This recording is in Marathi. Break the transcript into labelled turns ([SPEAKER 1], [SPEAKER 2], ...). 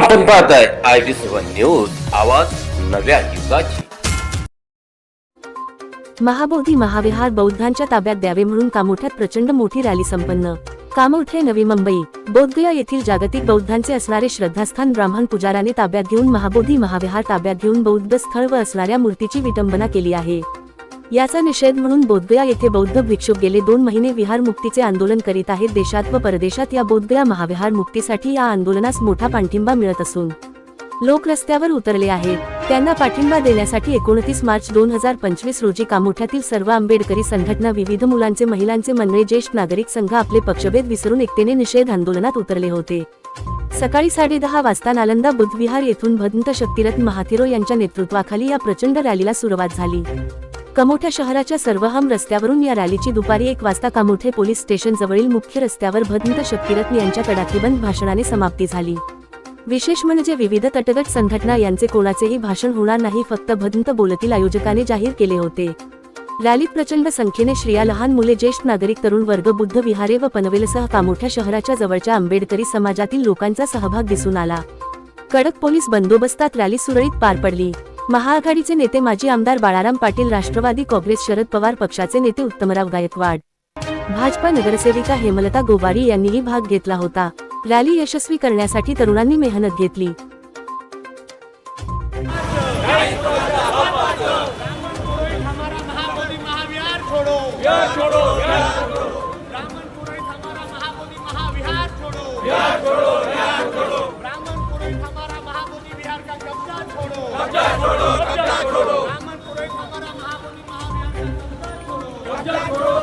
[SPEAKER 1] आपण पाहताय आय बी सेवन न्यूज आवाज नव्या युगाची.
[SPEAKER 2] महाबोधी महाविहार बौद्धांच्या ताब्यात द्यावे म्हणून कामोठ्यात प्रचंड मोठी रॅली संपन्न. कामोठे नवी मुंबई बोधगया येथील जागतिक बौद्धांचे असणारे श्रद्धास्थान ब्राह्मण पुजाराने ताब्यात घेऊन महाबोधी महाविहार ताब्यात घेऊन बौद्ध स्थळ व असणाऱ्या मूर्तीची विटंबना केली आहे. याचा निषेध म्हणून बोधगया येथे बौद्ध भिक्षुक गेले दोन महिने विहार मुक्तीचे आंदोलन करीत आहेत. देशात व परदेशात या बोधगया महाविहार मुक्तीसाठी या आंदोलनास मोठा पाठिंबा मिळत असून लोक रस्त्यावर उतरले आहेत. त्यांना पाठिंबा देण्यासाठी एकोणतीस मार्च दोन हजार पंचवीस रोजी कामोठ्यातील सर्व आंबेडकरी संघटना विविध मुलांचे महिलांचे मनरे ज्येष्ठ नागरिक संघ आपले पक्षभेद विसरून एकतेने निषेध आंदोलनात उतरले होते. सकाळी साडेदहा वाजता नालंदा बुद्धविहार येथून भदंत शक्तिरत्न महाथिरो यांच्या नेतृत्वाखाली या प्रचंड रॅलीला सुरुवात झाली. कमोठ्या शहराच्या सर्वहम रस्त्यावरून या रॅलीची दुपारी एक वाजता कामोठे पोलीस स्टेशन जवळील मुख्य रस्त्यावर भदंत शक्तिरत्न यांच्या तडाखीबंद भाषणाने समाप्ती झाली. विशेष म्हणजे विविध तटगट संघटना यांचे कोणाचेही भाषण होणार नाही फक्त भदंत बोलतील आयोजकाने जाहीर केले होते. रॅलीत प्रचंड संख्येने श्रिया लहान मुले ज्येष्ठ नागरिक तरुण वर्ग बुद्ध विहारे व पनवेलसह कामोठ्या शहराच्या जवळच्या आंबेडकरी समाजातील लोकांचा सहभाग दिसून आला. कडक पोलीस बंदोबस्तात रॅली सुरळीत पार पडली. महाआघाडीचे नेते माजी आमदार बाळाराम पाटील राष्ट्रवादी काँग्रेस शरद पवार पक्षाचे नेते उत्तमराव गायकवाड. भाजपा नगरसेविका हेमलता गोवारी यांनीही भाग घेतला होता. रॅली यशस्वी करण्यासाठी तरुणांनी मेहनत घेतली. छोड़ो Chúng ta